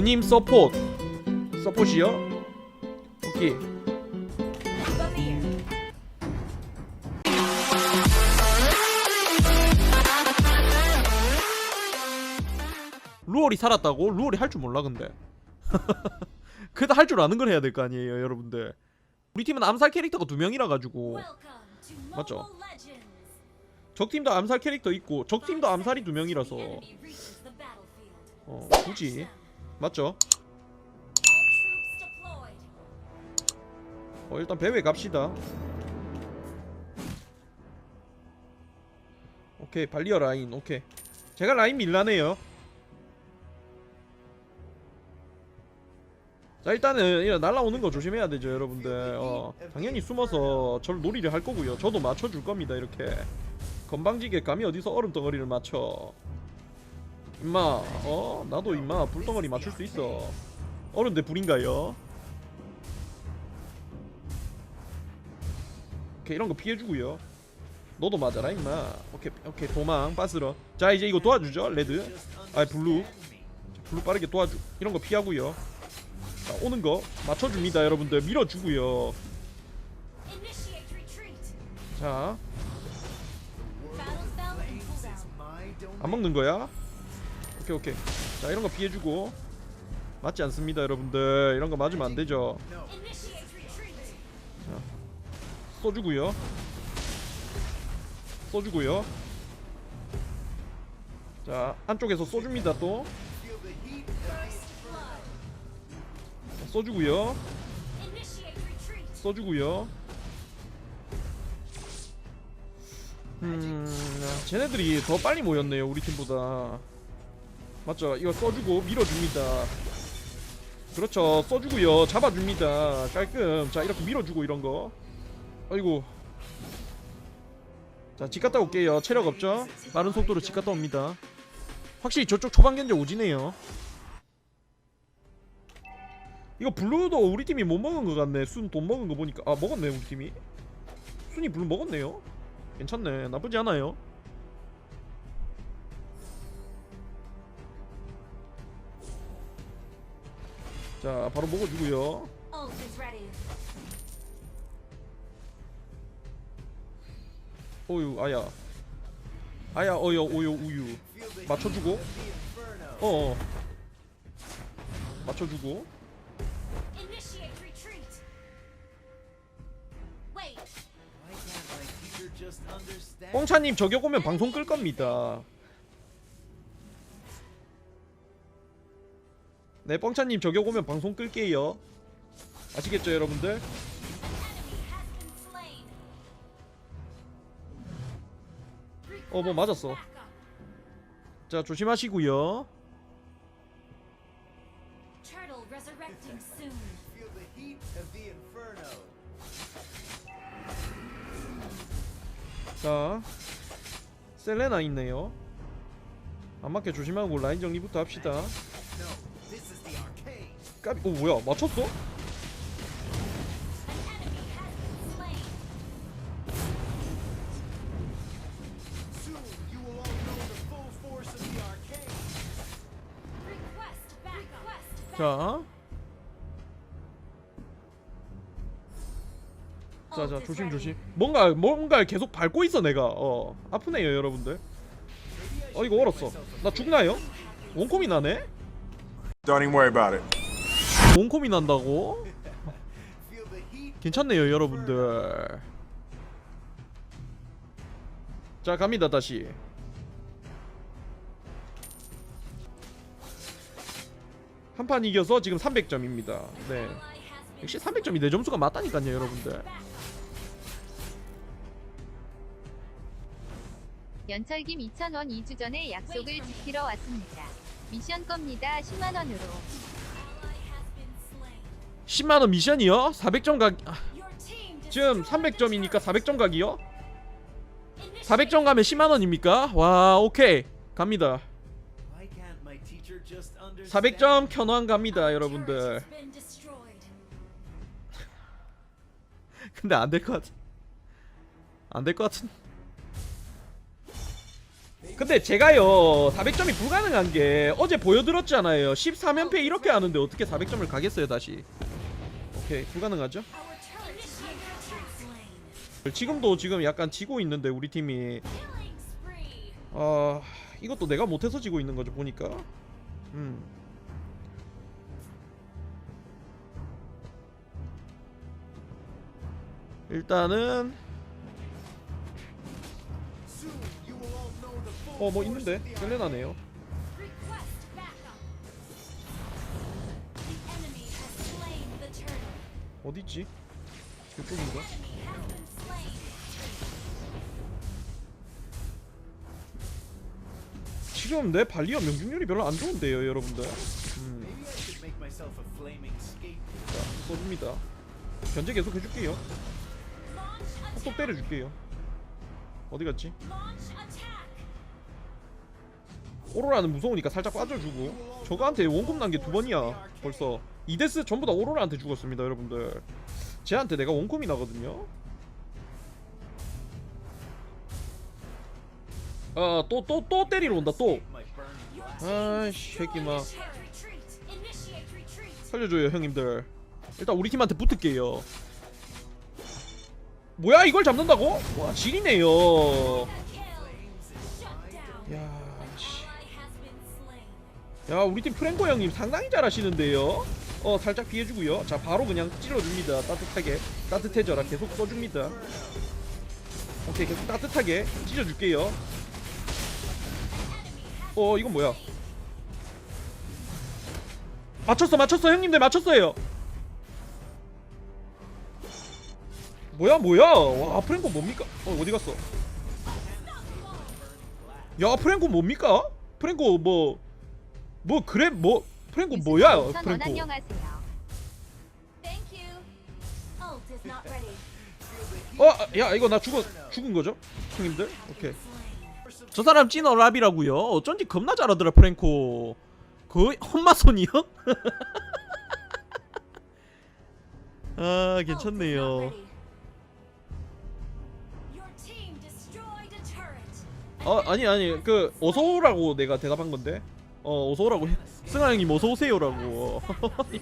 아버님 서포트. 서포트이요? 오케이. 루얼이 살았다고? 루얼이 할 줄 몰라 근데. 그래도 할 줄 아는 걸 해야 될 거 아니에요 여러분들. 우리 팀은 암살 캐릭터가 두 명이라 가지고. 맞죠? 적팀도 암살 캐릭터 있고 적팀도 암살이 두 명이라서. 어 굳이 맞죠? 어 일단 배회 갑시다. 오케이 발리어 라인. 오케이. 제가 라인 밀라네요. 자 일단은 이런 날라오는 거 조심해야 되죠 여러분들. 어 당연히 숨어서 저를 놀이를 할 거고요. 저도 맞춰줄 겁니다 이렇게. 건방지게 감히 어디서 얼음 덩어리를 맞춰 임마 어? 나도 임마 불덩어리 맞출 수 있어. 어른데 불인가요? 오케이 이런 거 피해주고요. 너도 맞아라 임마. 오케이 오케이 도망 빠스러. 자 이제 이거 도와주죠 레드. 아 블루. 자, 블루 빠르게 도와주. 이런 거 피하고요. 자 오는 거 맞춰줍니다 여러분들. 밀어주고요. 자. 안 먹는 거야? 오케이 오케이. 자 이런 거 피해주고. 맞지 않습니다 여러분들. 이런 거 맞으면 안 되죠. 쏘주고요. 쏘주고요. 자 안쪽에서 쏘줍니다 또. 자, 쏘주고요. 쏘주고요. 음 쟤네들이 더 빨리 모였네요 우리 팀보다 맞죠? 이거 써주고 밀어줍니다. 그렇죠. 써주고요. 잡아줍니다. 깔끔. 자 이렇게 밀어주고 이런 거. 아이고. 자집 갔다 올게요. 체력 없죠? 빠른 속도로 집 갔다 옵니다. 확실히 저쪽 초반 견제 오지네요. 이거 블루도 우리 팀이 못 먹은 것 같네. 순 돈 먹은 거 보니까. 아 먹었네 우리 팀이? 순이 블루 먹었네요? 괜찮네. 나쁘지 않아요 자 바로 먹어주고요. 어유 아야. 아야 어여 오요 우유. 맞춰주고. 어어. 맞춰주고. 뽕차님 저격 오면 방송 끌 겁니다 네 뽕차님 저격 오면 방송 끌게요. 아시겠죠 여러분들? 어 뭐 맞았어. 자 조심하시고요. Inferno. 자 셀레나 있네요. 안 맞게 조심하고 라인 정리부터 합시다 까비 어 뭐야 맞췄어? Request 자 자 자 조심 조심 뭔가 뭔가 계속 밟고 있어 내가 어 아프네요 여러분들 어 이거 얼었어 나 죽나요? 원콤이 나네? Don't even worry about it. 원콤이 난다고? 괜찮네요 여러분들 자 갑니다 다시 한 판 이겨서 지금 300점입니다 네 역시 300점이 내 점수가 맞다니까요 여러분들 연철김 2,000원 2주 전에 약속을 지키러 왔습니다. 미션 겁니다. 10만 원으로. 10만원 미션이요? 400점 각 아, 지금 300점이니까 400점 각이요? 400점 가면 10만원입니까? 와 오케이 갑니다 Why can't my teacher just understand? 400점 켜놓은 갑니다 여러분들 근데 안 될 것 같은 안될 것 같은 근데 제가요 400점이 불가능한 게 어제 보여드렸잖아요 14면패 이렇게 하는데 어떻게 400점을 가겠어요 다시 오케이 불가능하죠. 지금도 지금 약간 지고 있는데 우리 팀이. 아 이것도 내가 못해서 지고 있는 거죠 보니까 음 일단은 어 뭐 있는데 셀레나네요 어디있지 이쪽인가. 지금 내 발리어 명중률이 별로 안 좋은데요 여러분들 음. 자, 써줍니다 견제 계속 해줄게요 톡톡. 때려줄게요 어디 갔지 Launch attack. 오로라는 무서우니까 살짝 빠져주고 저거한테 원금 난 게 두 번이야 벌써 이데스 전부 다 오로라한테 죽었습니다 여러분들. 쟤한테 내가 원금이 나거든요. 아 또 또 또 때리러 온다 또. 아이씨 새끼마. 살려줘요 형님들. 일단 우리 팀한테 붙을게요. 뭐야 이걸 잡는다고? 와 지리네요 야 우리 팀 프랭코 형님 상당히 잘하시는데요? 어 살짝 피해주고요. 자 바로 그냥 찔러줍니다. 따뜻하게. 따뜻해져라. 계속 써줍니다. 오케이 계속 따뜻하게 찢어줄게요. 어 이건 뭐야? 맞췄어 맞췄어. 형님들 맞췄어요. 뭐야 뭐야? 와 프랭코 뭡니까? 어 어디 갔어? 야 프랭코 뭡니까? 프랭코 뭐 뭐 그래? 뭐 프랭코 뭐야 ready. 어야 이거 나 죽어 죽은 거죠? 형님들? 오케이. 저 사람 찐 어랍이라고요? 어쩐지 겁나 잘하더라 프랭코. 거의 험마손이요 아 괜찮네요. ready. Your team destroyed a turret. 어 아니 아니 그 어서 오라고 내가 대답한 건데 어 어서 오라고 해. 승아 형님 어서 오세요라고 Request backup.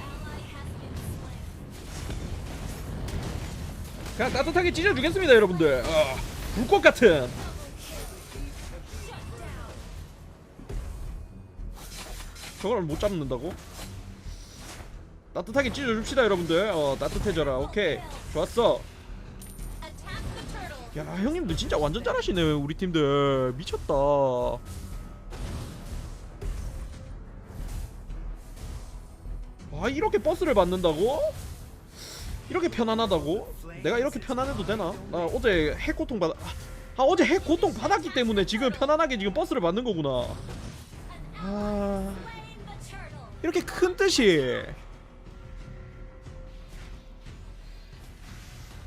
Ally has been slain. 그냥 따뜻하게 찢어주겠습니다 여러분들 어, 불꽃 같은. 저걸 못 잡는다고? 따뜻하게 찢어줍시다 여러분들 어 따뜻해져라 오케이 좋았어. 야 형님들 진짜 완전 잘하시네 우리 팀들 미쳤다 아 이렇게 버스를 받는다고? 이렇게 편안하다고? 내가 이렇게 편안해도 되나? 나 어제 핵 고통 받아 어제 핵 고통 받았기 때문에 지금 편안하게 지금 버스를 받는 거구나 아. 이렇게 큰 뜻이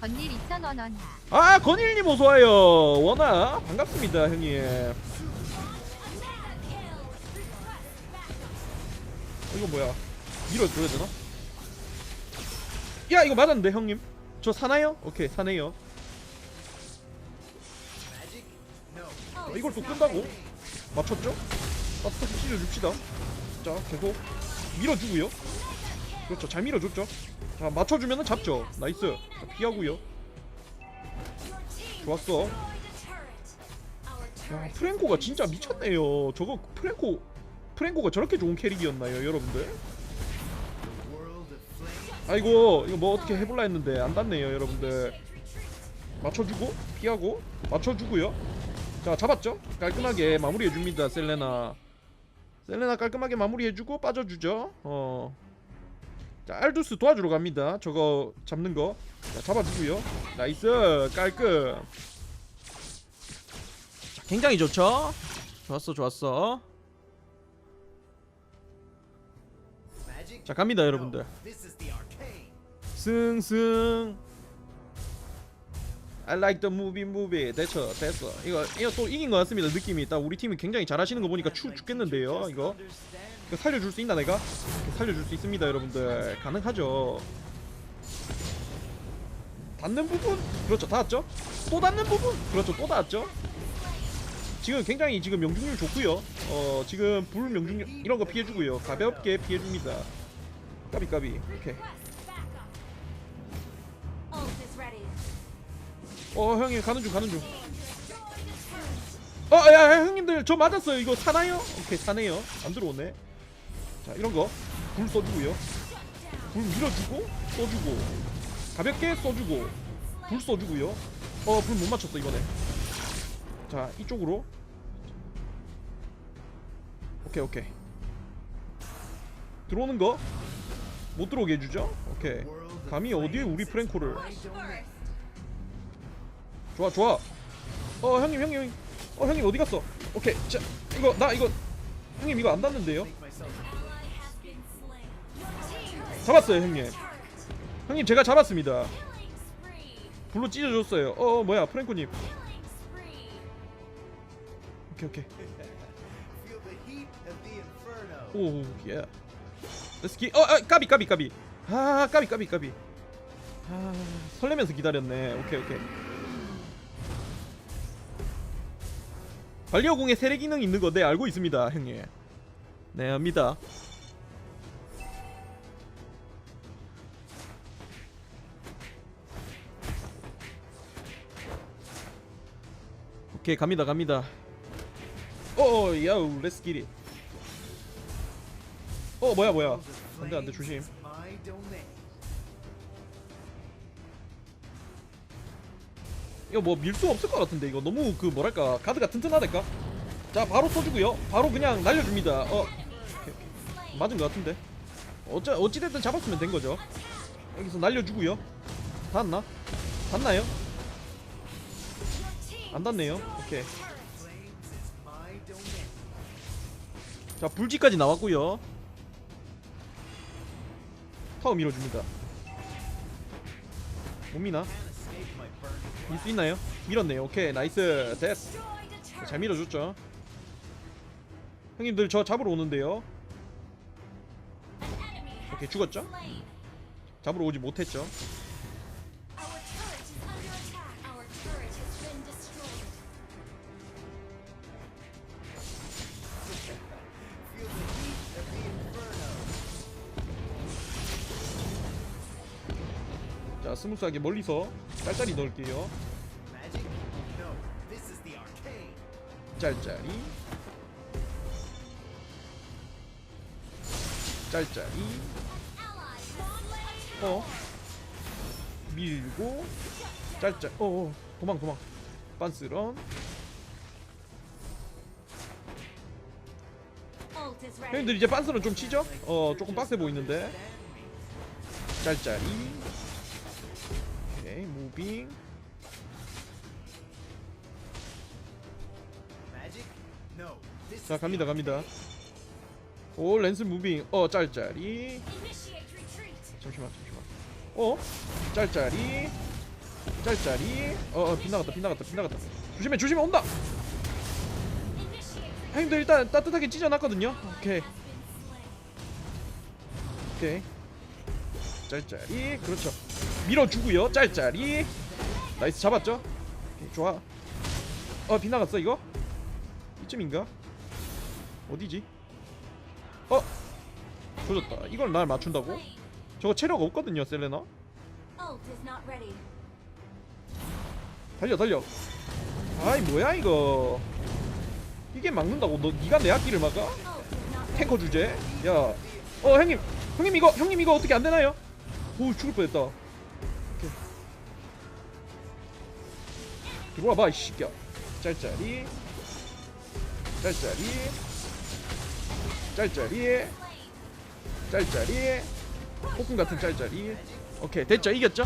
건일 2,000원 원하. 아 건일님 어서와요 원아 반갑습니다 형님 이거 뭐야 밀어줘야 되나? 야 이거 맞았는데 형님 저 사나요? 오케이 사네요. 어, 이걸 또 끈다고? 맞췄죠? 따뜻하게 찢어줍시다 자 계속 밀어주고요 그렇죠 잘 밀어줬죠 자 맞춰주면은 잡죠 나이스 자, 피하고요 좋았어 야 프랭코가 진짜. 미쳤네요 저거 프랭코 프랭코가 저렇게 좋은 캐릭이었나요 여러분들? 아이고 이거 뭐 어떻게 해볼라 했는데 안 닿네요 여러분들. 맞춰주고 피하고 맞춰주고요 자 잡았죠 깔끔하게 마무리해줍니다 셀레나 셀레나 깔끔하게 마무리해주고 빠져주죠 어. 자 알두스 도와주러 갑니다. 저거 잡는 거. 자, 잡아주고요. 나이스. 깔끔. 자 굉장히 좋죠? 좋았어 좋았어? 자 갑니다. 여러분들. 승승 I like the movie movie. 됐어 됐어 이거 이거 또 이긴 것 같습니다. 느낌이. 딱 우리 팀이 굉장히 잘하시는 거 보니까 추 죽겠는데요 이거? 이거 살려줄 수 있나 내가? 살려줄 수 있습니다 여러분들. 가능하죠? 닿는 부분? 그렇죠 닿았죠? 또 닿는 부분? 그렇죠 또 닿았죠? 지금 굉장히 지금 명중률 좋고요. 어 지금 불 명중률 이런 거 피해주고요. 가볍게 피해줍니다. 까비 까비. 오케이 어 형님 가는 중 가는 중 어, 야, 야, 형님들, 저 맞았어요. 이거 사나요? 오케이, 사네요. 안 들어오네. 자, 이런 거. 불 써주고요. 불 밀어주고, 써주고. 가볍게 써주고. 불 써주고요. 어, 불 못 맞췄어, 이번에. 자, 이쪽으로. 오케이, 오케이. 들어오는 거. 못 들어오게 해주죠? 오케이. 감히 어디에 우리 프랭코를. 좋아, 좋아. 어, 형님, 형님. 어, 형님 어디 갔어? 오케이. 자, 이거, 나 이거. 형님, 이거 안 닿는데요? 잡았어요, 형님. 형님, 제가 잡았습니다. 불로 찢어줬어요. 어, 어, 뭐야, 프랭코님. 오케이, 오케이. Feel the heat of the inferno. 오, 예. 렛츠 기. 어, 아, 까비, 까비, 까비. 아, 까비, 까비, 까비. 아, 설레면서 기다렸네. 오케이, 오케이. 관리어공에 세례 기능 있는 거 네 알고 있습니다, 형님. 네, 압니다. 오케이, 갑니다, 갑니다. 어, 야우, 렛츠 기릿. 어, 뭐야, 뭐야. 안돼, 안돼, 조심. 이거 뭐 밀 수 없을 것 같은데 이거 너무 그 뭐랄까 가드가 튼튼하달까? 자 바로 쏘주고요 바로 그냥 날려줍니다 어. 맞은 것 같은데 어찌 어찌됐든 잡았으면 된 거죠 여기서 날려주고요 닿았나? 닿나요? 안 닿네요 오케이. 자 불지까지 나왔고요 타워 밀어줍니다 못 미나? 밀 수 있나요? 밀었네요 오케이 나이스 됐어. 잘 밀어줬죠. 형님들 저 잡으러 오는데요. 오케이 죽었죠? 잡으러 오지 못했죠. 자 스무스하게 멀리서 짤짤이 넣을게요. 짤짤이. 짤짤이. 어. 밀고. 짤짤. 어, 어. 도망 도망. 빤스런. 형님들 이제 빤스런 좀 치죠? 어 조금 빡세 보이는데. 짤짤이. 오케이 무빙. Magic? No, this 자 갑니다 갑니다. 오 랜스 무빙. 어 짤짤이. 잠시만 잠시만 어? 짤짤이 짤짤이 어, 어 빗나갔다 빗나갔다 빗나갔다 조심해 조심해 온다. 형님들 일단 따뜻하게 찢어놨거든요 오케이. 오케이 짤짤이 그렇죠 밀어주고요 짤짤이 나이스 잡았죠 오케이, 좋아 어 빗나갔어 이거? 이쯤인가? 어디지? 어? 조졌다 이걸 날 맞춘다고? 저거 체력 없거든요 셀레나. 달려 달려 아이 뭐야 이거 이게 막는다고 너 니가 내 앞길을 막아? 탱커 주제 야어 형님 형님 이거 형님 이거 어떻게 안 되나요? 오 죽을 뻔했다 들어와 봐이 새끼야 짤짤이 짤짤이 짤짤이. 짤짤이 폭풍 같은 짤짤이 오케이 됐죠 이겼죠?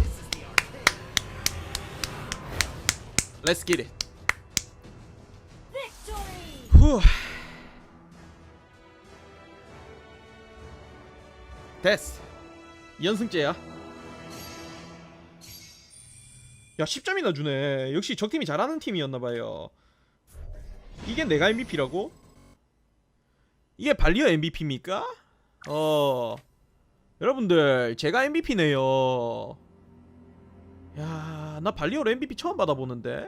Let's get it. 후. 됐어. 연승제야. 야, 10점이나 주네. 역시 적팀이 잘하는 팀이었나봐요. 이게 내가 MVP라고? 이게 발리어 MVP입니까? 어. 여러분들, 제가 MVP네요. 야, 나 발리오로 MVP 처음 받아보는데.